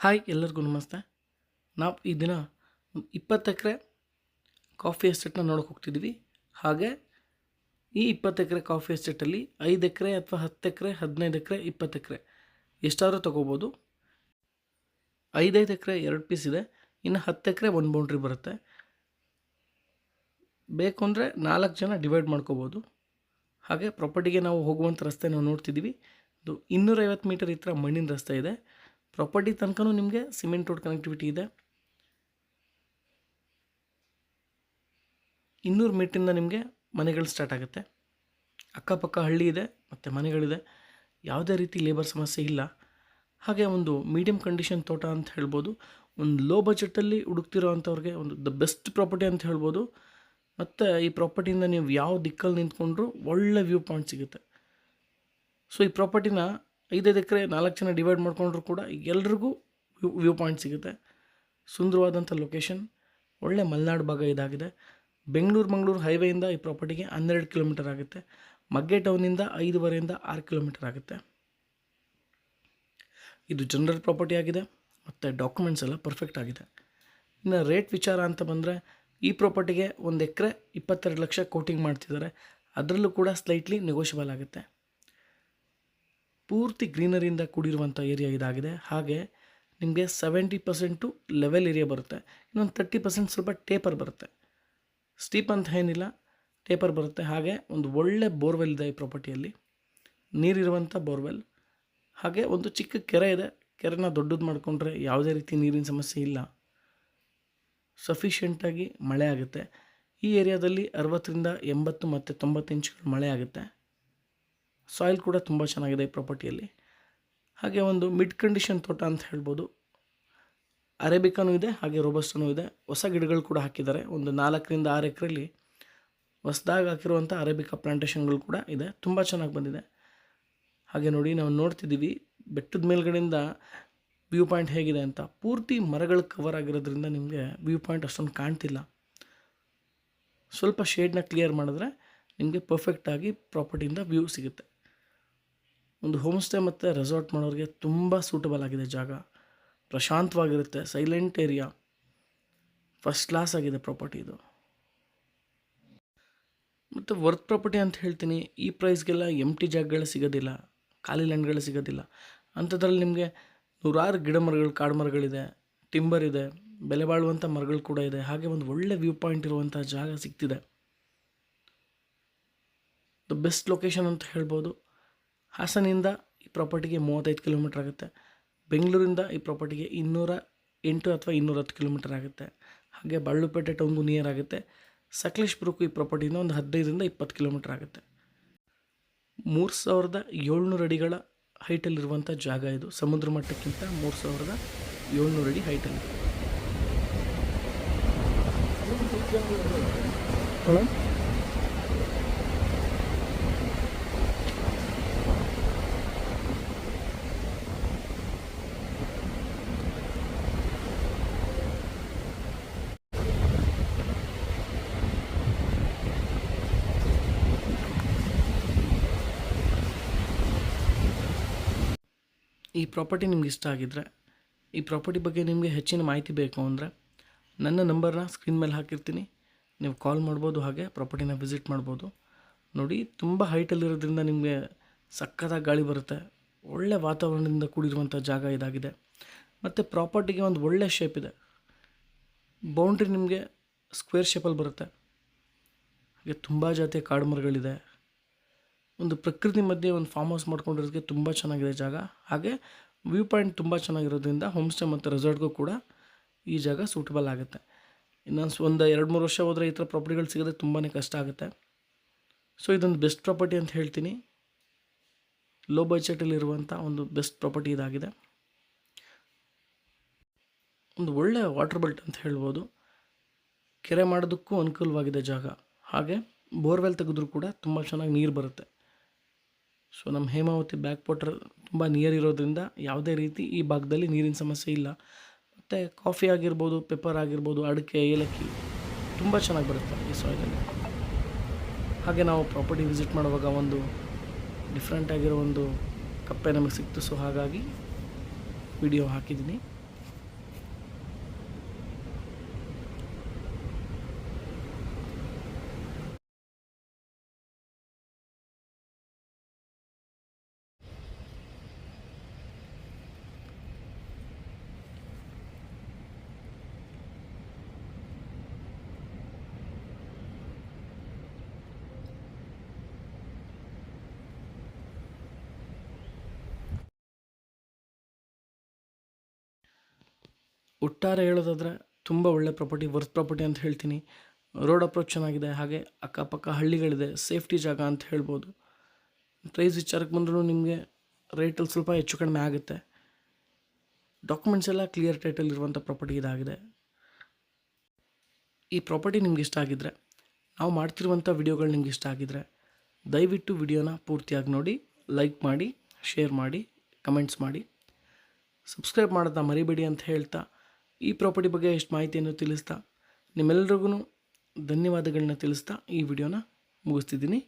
Hi ಎಲ್ಲರಿಗೂ ನಮಸ್ತೆ. ನಾವು ಈ ದಿನ ಇಪ್ಪತ್ತು ಎಕರೆ ಕಾಫಿ ಎಸ್ಟೇಟ್ನ ನೋಡೋಕೆ ಹೋಗ್ತಿದ್ವಿ. ಹಾಗೆ ಈ ಇಪ್ಪತ್ತು ಎಕರೆ ಕಾಫಿ ಎಸ್ಟೇಟಲ್ಲಿ ಐದು ಎಕರೆ ಅಥವಾ ಹತ್ತು ಎಕರೆ, ಹದಿನೈದು ಎಕರೆ, ಇಪ್ಪತ್ತು ಎಕರೆ ಎಷ್ಟಾದರೂ ತೊಗೋಬೋದು. ಐದೈದು ಎಕರೆ ಎರಡು ಪೀಸ್ ಇದೆ. ಇನ್ನು ಹತ್ತು ಎಕರೆ ಒಂದು ಬೌಂಡ್ರಿ ಬರುತ್ತೆ. ಬೇಕು ಅಂದರೆ ನಾಲ್ಕು ಜನ ಡಿವೈಡ್ ಮಾಡ್ಕೋಬೋದು. ಹಾಗೆ ಪ್ರಾಪರ್ಟಿಗೆ ನಾವು ಹೋಗುವಂಥ ರಸ್ತೆ ನಾವು ನೋಡ್ತಿದ್ದೀವಿ ಇದು ಇನ್ನೂರೈವತ್ತು ಮೀಟರ್ ಈ ಥರ ಮಣ್ಣಿನ ರಸ್ತೆ ಇದೆ. ಪ್ರಾಪರ್ಟಿ ತನಕನೂ ನಿಮಗೆ ಸಿಮೆಂಟ್ ರೋಡ್ ಕನೆಕ್ಟಿವಿಟಿ ಇದೆ. ಇನ್ನೂರು ಮೀಟ್ರಿಂದ ನಿಮಗೆ ಮನೆಗಳು ಸ್ಟಾರ್ಟ್ ಆಗುತ್ತೆ. ಅಕ್ಕಪಕ್ಕ ಹಳ್ಳಿ ಇದೆ, ಮತ್ತು ಮನೆಗಳಿದೆ. ಯಾವುದೇ ರೀತಿ ಲೇಬರ್ ಸಮಸ್ಯೆ ಇಲ್ಲ. ಹಾಗೆ ಒಂದು ಮೀಡಿಯಂ ಕಂಡೀಷನ್ ತೋಟ ಅಂತ ಹೇಳ್ಬೋದು. ಒಂದು ಲೋ ಬಜೆಟಲ್ಲಿ ಹುಡುಕ್ತಿರೋ ಅಂಥವ್ರಿಗೆ ಒಂದು ದ ಬೆಸ್ಟ್ ಪ್ರಾಪರ್ಟಿ ಅಂತ ಹೇಳ್ಬೋದು. ಮತ್ತು ಈ ಪ್ರಾಪರ್ಟಿಯಿಂದ ನೀವು ಯಾವ ದಿಕ್ಕಲ್ಲಿ ನಿಂತ್ಕೊಂಡ್ರೂ ಒಳ್ಳೆ ವ್ಯೂ ಪಾಯಿಂಟ್ ಸಿಗುತ್ತೆ. ಸೊ ಈ ಪ್ರಾಪರ್ಟಿನ ಐದೈದು ಎಕರೆ, ನಾಲ್ಕು ಜನ ಡಿವೈಡ್ ಮಾಡ್ಕೊಂಡ್ರೂ ಕೂಡ ಎಲ್ರಿಗೂ ವ್ಯೂ ಪಾಯಿಂಟ್ ಸಿಗುತ್ತೆ. ಸುಂದರವಾದಂಥ ಲೊಕೇಶನ್ ಒಳ್ಳೆ ಮಲೆನಾಡು ಭಾಗ ಇದಾಗಿದೆ. ಬೆಂಗಳೂರು, ಮಂಗಳೂರು ಹೈವೇಯಿಂದ ಈ ಪ್ರಾಪರ್ಟಿಗೆ ಹನ್ನೆರಡು ಕಿಲೋಮೀಟರ್ ಆಗುತ್ತೆ. ಮಗ್ಗೆ ಟೌನಿಂದ ಐದುವರೆಯಿಂದ ಆರು ಕಿಲೋಮೀಟರ್ ಆಗುತ್ತೆ. ಇದು ಜನರಲ್ ಪ್ರಾಪರ್ಟಿ ಆಗಿದೆ. ಮತ್ತು ಡಾಕ್ಯುಮೆಂಟ್ಸ್ ಎಲ್ಲ ಪರ್ಫೆಕ್ಟ್ ಆಗಿದೆ. ಇನ್ನು ರೇಟ್ ವಿಚಾರ ಅಂತ ಬಂದರೆ ಈ ಪ್ರಾಪರ್ಟಿಗೆ ಒಂದು ಎಕರೆ ಇಪ್ಪತ್ತೆರಡು ಲಕ್ಷ ಕೋಟಿಂಗ್ ಮಾಡ್ತಿದ್ದಾರೆ. ಅದರಲ್ಲೂ ಕೂಡ ಸ್ಲೈಟ್ಲಿ ನೆಗೋಷಿಯಬಲ್ ಆಗುತ್ತೆ. ಪೂರ್ತಿ ಗ್ರೀನರಿಯಿಂದ ಕೂಡಿರುವಂಥ ಏರಿಯಾ ಇದಾಗಿದೆ. ಹಾಗೆ ನಿಮಗೆ ಸೆವೆಂಟಿ ಪರ್ಸೆಂಟು ಲೆವೆಲ್ ಏರಿಯಾ ಬರುತ್ತೆ. ಇನ್ನೊಂದು ತರ್ಟಿ ಪರ್ಸೆಂಟ್ ಸ್ವಲ್ಪ ಟೇಪರ್ ಬರುತ್ತೆ. ಸ್ಟೀಪ್ ಅಂತ ಏನಿಲ್ಲ ಟೇಪರ್ ಬರುತ್ತೆ. ಹಾಗೆ ಒಂದು ಒಳ್ಳೆ ಬೋರ್ವೆಲ್ ಇದೆ ಈ ಪ್ರಾಪರ್ಟಿಯಲ್ಲಿ ನೀರಿರುವಂಥ ಬೋರ್ವೆಲ್ ಹಾಗೆ ಒಂದು ಚಿಕ್ಕ ಕೆರೆ ಇದೆ. ಕೆರೆನ ದೊಡ್ಡದು ಮಾಡಿಕೊಂಡ್ರೆ ಯಾವುದೇ ರೀತಿ ನೀರಿನ ಸಮಸ್ಯೆ ಇಲ್ಲ. ಸಫಿಷಿಯೆಂಟಾಗಿ ಮಳೆ ಆಗುತ್ತೆ. ಈ ಏರಿಯಾದಲ್ಲಿ ಅರವತ್ತರಿಂದ ಎಂಬತ್ತು ಮತ್ತು ತೊಂಬತ್ತು ಇಂಚುಗಳು ಮಳೆ ಆಗುತ್ತೆ. ಸಾಯಿಲ್ ಕೂಡ ತುಂಬ ಚೆನ್ನಾಗಿದೆ ಈ ಪ್ರಾಪರ್ಟಿಯಲ್ಲಿ. ಹಾಗೆ ಒಂದು ಮಿಡ್ ಕಂಡೀಷನ್ ತೋಟ ಅಂತ ಹೇಳ್ಬೋದು. ಅರೇಬಿಕಾನೂ ಇದೆ, ಹಾಗೆ ರೋಬಸ್ಟನೂ ಇದೆ. ಹೊಸ ಗಿಡಗಳು ಕೂಡ ಹಾಕಿದ್ದಾರೆ. ಒಂದು ನಾಲ್ಕರಿಂದ ಆರು ಎಕರೆಯಲ್ಲಿ ಹೊಸದಾಗಿ ಹಾಕಿರುವಂಥ ಅರೇಬಿಕಾ ಪ್ಲಾಂಟೇಷನ್ಗಳು ಕೂಡ ಇದೆ. ತುಂಬ ಚೆನ್ನಾಗಿ ಬಂದಿದೆ. ಹಾಗೆ ನೋಡಿ, ನಾವು ನೋಡ್ತಿದ್ದೀವಿ, ಬೆಟ್ಟದ ಮೇಲ್ಗಡೆಯಿಂದ ವ್ಯೂ ಪಾಯಿಂಟ್ ಹೇಗಿದೆ ಅಂತ. ಪೂರ್ತಿ ಮರಗಳು ಕವರ್ ಆಗಿರೋದ್ರಿಂದ ನಿಮಗೆ ವ್ಯೂ ಪಾಯಿಂಟ್ ಅಷ್ಟೊಂದು ಕಾಣ್ತಿಲ್ಲ. ಸ್ವಲ್ಪ ಶೇಡ್ನ ಕ್ಲಿಯರ್ ಮಾಡಿದ್ರೆ ನಿಮಗೆ ಪರ್ಫೆಕ್ಟಾಗಿ ಪ್ರಾಪರ್ಟಿಯಿಂದ ವ್ಯೂ ಸಿಗುತ್ತೆ. ಒಂದು ಹೋಮ್ ಸ್ಟೇ ಮತ್ತು ರೆಸಾರ್ಟ್ ಮಾಡೋರಿಗೆ ತುಂಬ ಸೂಟಬಲ್ ಆಗಿದೆ ಜಾಗ. ಪ್ರಶಾಂತವಾಗಿರುತ್ತೆ ಸೈಲೆಂಟ್ ಏರಿಯಾ ಫಸ್ಟ್ ಕ್ಲಾಸ್ ಆಗಿದೆ ಪ್ರಾಪರ್ಟಿ ಇದು. ಮತ್ತು ವರ್ತ್ ಪ್ರಾಪರ್ಟಿ ಅಂತ ಹೇಳ್ತೀನಿ, ಈ ಪ್ರೈಸ್ಗೆಲ್ಲ ಎಂ ಟಿ ಜಾಗಗಳು ಸಿಗೋದಿಲ್ಲ, ಖಾಲಿ ಲ್ಯಾಂಡ್ಗಳು ಸಿಗೋದಿಲ್ಲ. ಅಂಥದ್ರಲ್ಲಿ ನಿಮಗೆ ನೂರಾರು ಗಿಡ ಮರಗಳು, ಕಾಡು ಮರಗಳಿದೆ ಟಿಂಬರ್ ಇದೆ, ಬೆಲೆ ಬಾಳುವಂಥ ಮರಗಳು ಕೂಡ ಇದೆ, ಹಾಗೆ ಒಂದು ಒಳ್ಳೆ ವ್ಯೂ ಪಾಯಿಂಟ್ ಇರುವಂಥ ಜಾಗ ಸಿಗ್ತಿದೆ. ದ ಬೆಸ್ಟ್ ಲೊಕೇಶನ್ ಅಂತ ಹೇಳ್ಬೋದು. ಹಾಸನಿಂದ ಈ ಪ್ರಾಪರ್ಟಿಗೆ ಮೂವತ್ತೈದು ಕಿಲೋಮೀಟ್ರ್ ಆಗುತ್ತೆ. ಬೆಂಗಳೂರಿಂದ ಈ ಪ್ರಾಪರ್ಟಿಗೆ ಇನ್ನೂರ ಎಂಟು ಅಥವಾ ಇನ್ನೂರ ಹತ್ತು ಕಿಲೋಮೀಟರ್ ಆಗುತ್ತೆ. ಹಾಗೆ ಬಳ್ಳುಪೇಟೆ ಟೌನ್ಗೂ ನಿಯರ್ ಆಗುತ್ತೆ. ಸಕಲೇಶ್ಪುರಕ್ಕೂ ಈ ಪ್ರಾಪರ್ಟಿಯಿಂದ ಒಂದು ಹದಿನೈದರಿಂದ ಇಪ್ಪತ್ತು ಕಿಲೋಮೀಟ್ರ್ ಆಗುತ್ತೆ. ಮೂರು ಸಾವಿರದ ಏಳ್ನೂರು ಅಡಿಗಳ ಹೈಟಲ್ಲಿರುವಂಥ ಜಾಗ ಇದು. ಸಮುದ್ರ ಮಟ್ಟಕ್ಕಿಂತ ಮೂರು ಸಾವಿರದ ಏಳ್ನೂರು ಅಡಿ ಹೈಟಲ್ಲಿದೆ. ಈ ಪ್ರಾಪರ್ಟಿ ನಿಮ್ಗೆ ಇಷ್ಟ ಆಗಿದ್ರೆ, ಈ ಪ್ರಾಪರ್ಟಿ ಬಗ್ಗೆ ನಿಮಗೆ ಹೆಚ್ಚಿನ ಮಾಹಿತಿ ಬೇಕು ಅಂದರೆ ನನ್ನ ನಂಬರ್ನ ಸ್ಕ್ರೀನ್ ಮೇಲೆ ಹಾಕಿರ್ತೀನಿ. ನೀವು ಕಾಲ್ ಮಾಡ್ಬೋದು ಹಾಗೆ ಪ್ರಾಪರ್ಟಿನ ವಿಸಿಟ್ ಮಾಡ್ಬೋದು. ನೋಡಿ, ತುಂಬ ಹೈಟಲ್ಲಿರೋದ್ರಿಂದ ನಿಮಗೆ ಸಕ್ಕತ್ತಾಗಿ ಗಾಳಿ ಬರುತ್ತೆ. ಒಳ್ಳೆ ವಾತಾವರಣದಿಂದ ಕೂಡಿರುವಂಥ ಜಾಗ ಇದಾಗಿದೆ. ಮತ್ತು ಪ್ರಾಪರ್ಟಿಗೆ ಒಂದು ಒಳ್ಳೆ ಶೇಪ್ ಇದೆ. ಬೌಂಡ್ರಿ ನಿಮಗೆ ಸ್ಕ್ವೇರ್ ಶೇಪಲ್ಲಿ ಬರುತ್ತೆ. ಹಾಗೆ ತುಂಬ ಜಾತಿಯ ಕಾಡು ಮರಗಳಿದೆ. ಒಂದು ಪ್ರಕೃತಿ ಮಧ್ಯೆ ಒಂದು ಫಾರ್ಮ್ ಹೌಸ್ ಮಾಡ್ಕೊಂಡಿರೋದಕ್ಕೆ ತುಂಬ ಚೆನ್ನಾಗಿದೆ ಜಾಗ. ಹಾಗೆ ವ್ಯೂ ಪಾಯಿಂಟ್ ತುಂಬ ಚೆನ್ನಾಗಿರೋದ್ರಿಂದ ಹೋಮ್ ಸ್ಟೇ ಮತ್ತು ರೆಸಾರ್ಟ್ಗೂ ಕೂಡ ಈ ಜಾಗ ಸೂಟಬಲ್ ಆಗುತ್ತೆ. ಇನ್ನೊಂದು ಒಂದು ಎರಡು ಮೂರು ವರ್ಷ ಹೋದರೆ ಈ ಥರ ಪ್ರಾಪರ್ಟಿಗಳು ಸಿಗೋದೇ ತುಂಬಾ ಕಷ್ಟ ಆಗುತ್ತೆ. ಸೊ ಇದೊಂದು ಬೆಸ್ಟ್ ಪ್ರಾಪರ್ಟಿ ಅಂತ ಹೇಳ್ತೀನಿ. ಲೋ ಬಜೆಟಲ್ಲಿರುವಂಥ ಒಂದು ಬೆಸ್ಟ್ ಪ್ರಾಪರ್ಟಿ ಇದಾಗಿದೆ. ಒಂದು ಒಳ್ಳೆಯ ವಾಟರ್ ಬೆಲ್ಟ್ ಅಂತ ಹೇಳ್ಬೋದು. ಕೆರೆ ಮಾಡೋದಕ್ಕೂ ಅನುಕೂಲವಾಗಿದೆ ಜಾಗ. ಹಾಗೆ ಬೋರ್ವೆಲ್ ತೆಗೆದ್ರೂ ಕೂಡ ತುಂಬ ಚೆನ್ನಾಗಿ ನೀರು ಬರುತ್ತೆ. ಸೊ ನಮ್ಮ ಹೇಮಾವತಿ ಬ್ಯಾಕ್ ವಾಟರ್ ತುಂಬ ನಿಯರ್ ಇರೋದ್ರಿಂದ ಯಾವುದೇ ರೀತಿ ಈ ಭಾಗದಲ್ಲಿ ನೀರಿನ ಸಮಸ್ಯೆ ಇಲ್ಲ. ಮತ್ತು ಕಾಫಿ ಆಗಿರ್ಬೋದು ಪೆಪ್ಪರ್ ಆಗಿರ್ಬೋದು, ಅಡಿಕೆ, ಏಲಕ್ಕಿ ತುಂಬ ಚೆನ್ನಾಗಿ ಬರುತ್ತೆ ಈ ಸಾಯಿಲಲ್ಲಿ ಹಾಗೆ ನಾವು ಪ್ರಾಪರ್ಟಿ ವಿಸಿಟ್ ಮಾಡುವಾಗ ಒಂದು ಡಿಫ್ರೆಂಟ್ ಆಗಿರೋ ಒಂದು ಕಪ್ಪೆ ನಮಗೆ ಸಿಕ್ತು. ಸೊ ಹಾಗಾಗಿ ವಿಡಿಯೋ ಹಾಕಿದ್ದೀನಿ ಒಟ್ಟಾರೆ ಹೇಳೋದಾದರೆ ತುಂಬ ಒಳ್ಳೆ ಪ್ರಾಪರ್ಟಿ ವರ್ತ್ ಪ್ರಾಪರ್ಟಿ ಅಂತ ಹೇಳ್ತೀನಿ. ರೋಡ್ ಅಪ್ರೋಚ್ ಚೆನ್ನಾಗಿದೆ, ಹಾಗೆ ಅಕ್ಕಪಕ್ಕ ಹಳ್ಳಿಗಳಿದೆ ಸೇಫ್ಟಿ ಜಾಗ ಅಂತ ಹೇಳ್ಬೋದು. ಪ್ರೈಸ್ ವಿಚಾರಕ್ಕೆ ಬಂದರೂ ನಿಮಗೆ ರೇಟಲ್ಲಿ ಸ್ವಲ್ಪ ಹೆಚ್ಚು ಕಡಿಮೆ ಆಗುತ್ತೆ. ಡಾಕ್ಯುಮೆಂಟ್ಸ್ ಎಲ್ಲ ಕ್ಲಿಯರ್ ಟೈಟಲ್ ಇರುವಂಥ ಪ್ರಾಪರ್ಟಿ ಇದಾಗಿದೆ. ಈ ಪ್ರಾಪರ್ಟಿ ನಿಮ್ಗೆ ಇಷ್ಟ ಆಗಿದ್ದರೆ ನಾವು ಮಾಡ್ತಿರುವಂಥ ವಿಡಿಯೋಗಳು ನಿಮ್ಗೆ ಇಷ್ಟ ಆಗಿದ್ದರೆ ದಯವಿಟ್ಟು ವಿಡಿಯೋನ ಪೂರ್ತಿಯಾಗಿ ನೋಡಿ ಲೈಕ್ ಮಾಡಿ ಶೇರ್ ಮಾಡಿ ಕಮೆಂಟ್ಸ್ ಮಾಡಿ. ಸಬ್ಸ್ಕ್ರೈಬ್ ಮಾಡೋದನ್ನ ಮರಿಬೇಡಿ ಅಂತ ಹೇಳ್ತಾ ಈ ಪ್ರಾಪರ್ಟಿ ಬಗ್ಗೆ ಎಷ್ಟು ಮಾಹಿತಿಯನ್ನು ತಿಳಿಸ್ತಾ ನಿಮ್ಮೆಲ್ರಿಗೂ ಧನ್ಯವಾದಗಳನ್ನ ತಿಳಿಸ್ತಾ ಈ ವಿಡಿಯೋನ ಮುಗಿಸ್ತಿದ್ದೀನಿ.